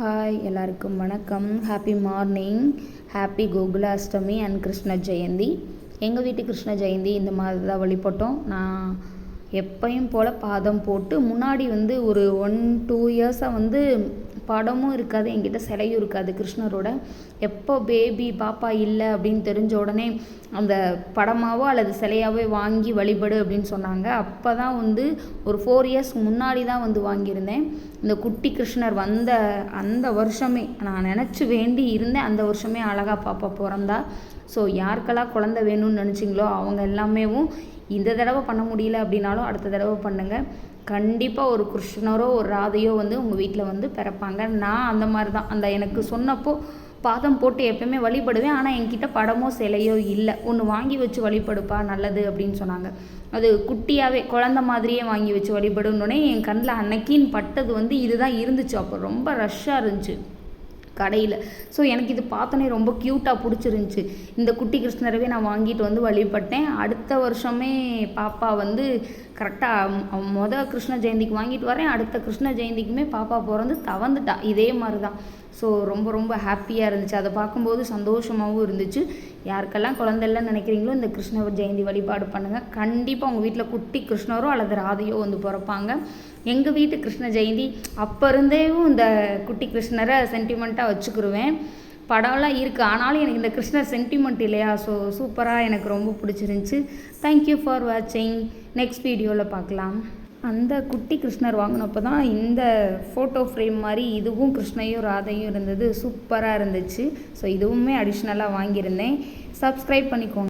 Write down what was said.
Hi எல்லாருக்கும் வணக்கம். Happy morning happy Gokulashtami and Krishna Jayanthi எங்கள் வீட்டு கிருஷ்ண ஜெயந்தி இந்த மாதிரி தான் வழிபட்டோம். நான் எப்பையும் போல் பாதம் போட்டு முன்னாடி வந்து ஒரு ஒன் டூ இயர்ஸாக வந்து படமும் இருக்காது என்கிட்ட சிலையும் இருக்காது கிருஷ்ணரோட. எப்போ பேபி பாப்பா இல்லை அப்படின்னு தெரிஞ்ச உடனே அந்த படமாவோ அல்லது சிலையாவே வாங்கி வழிபடு அப்படின்னு சொன்னாங்க. அப்போ தான் வந்து ஒரு ஃபோர் இயர்ஸ் முன்னாடி தான் வந்து வாங்கியிருந்தேன். இந்த குட்டி கிருஷ்ணர் வந்த அந்த வருஷமே நான் நினச்சி வேண்டி இருந்தேன். அந்த வருஷமே அழகாக பாப்பா பிறந்தா. ஸோ யாருக்கெல்லாம் குழந்த வேணும்னு நினச்சிங்களோ அவங்க எல்லாமேவும் இந்த தடவை பண்ண முடியல அப்படின்னாலும் அடுத்த தடவை பண்ணுங்கள் கண்டிப்பாக ஒரு கிருஷ்ணரோ ஒரு ராதையோ வந்து உங்கள் வீட்டில் வந்து பிறப்பாங்க. நான் அந்த மாதிரி தான் அந்த எனக்கு சொன்னப்போ பாதம் போட்டு எப்பயுமே வழிபடுவேன். ஆனால் என்கிட்ட படமோ சிலையோ இல்லை. ஒன்று வாங்கி வச்சு வழிபடுப்பா நல்லது அப்படின்னு சொன்னாங்க. அது குட்டியாகவே குழந்த மாதிரியே வாங்கி வச்சு வழிபடுன்னொடனே என் கண்ணில் அன்னைக்கின்னு பட்டது வந்து இதுதான் இருந்துச்சு. அப்போ ரொம்ப ரஷ்ஷாக இருந்துச்சு. கடையில். ஸோ எனக்கு இது பார்த்தோன்னே ரொம்ப க்யூட்டாக பிடிச்சிருந்துச்சி. இந்த குட்டி கிருஷ்ணரவே நான் வாங்கிட்டு வந்து வழிபட்டேன். அடுத்த வருஷமே பாப்பா வந்து கரெக்டாக மொதல் கிருஷ்ண ஜெயந்திக்கு வாங்கிட்டு வரேன். அடுத்த கிருஷ்ண ஜெயந்திக்குமே பாப்பா பிறந்து தவந்துட்டா. இதே மாதிரி தான் ஸோ ரொம்ப ரொம்ப ஹாப்பியாக இருந்துச்சு. அதை பார்க்கும்போது சந்தோஷமாகவும் இருந்துச்சு. யாருக்கெல்லாம் குழந்தைலாம் நினைக்கிறீங்களோ இந்த கிருஷ்ண ஜெயந்தி வழிபாடு பண்ணுங்கள் கண்டிப்பாக உங்கள் வீட்டில் குட்டி கிருஷ்ணரோ அல்லது ராதையோ வந்து பிறப்பாங்க. எங்கள் வீட்டு கிருஷ்ண ஜெயந்தி அப்போ இருந்தேவும் இந்த குட்டி கிருஷ்ணரை சென்டிமெண்ட்டாக வச்சுக்கிருவேன். படம்லாம் இருக்குது ஆனாலும் எனக்கு இந்த கிருஷ்ணர் சென்டிமெண்ட் இல்லையா? ஸோ சூப்பராக எனக்கு ரொம்ப பிடிச்சிருந்துச்சி. தேங்க்யூ ஃபார் வாட்சிங் நெக்ஸ்ட் வீடியோவில் பார்க்கலாம். அந்த குட்டி கிருஷ்ணர் வாங்கினப்போ தான் இந்த ஃபோட்டோ ஃப்ரேம் மாதிரி இதுவும் கிருஷ்ணையும் ராதையும் இருந்தது. சூப்பராக இருந்துச்சு. ஸோ இதுவுமே அடிஷ்னலாக வாங்கியிருந்தேன். சப்ஸ்கிரைப் பண்ணிக்கோங்க.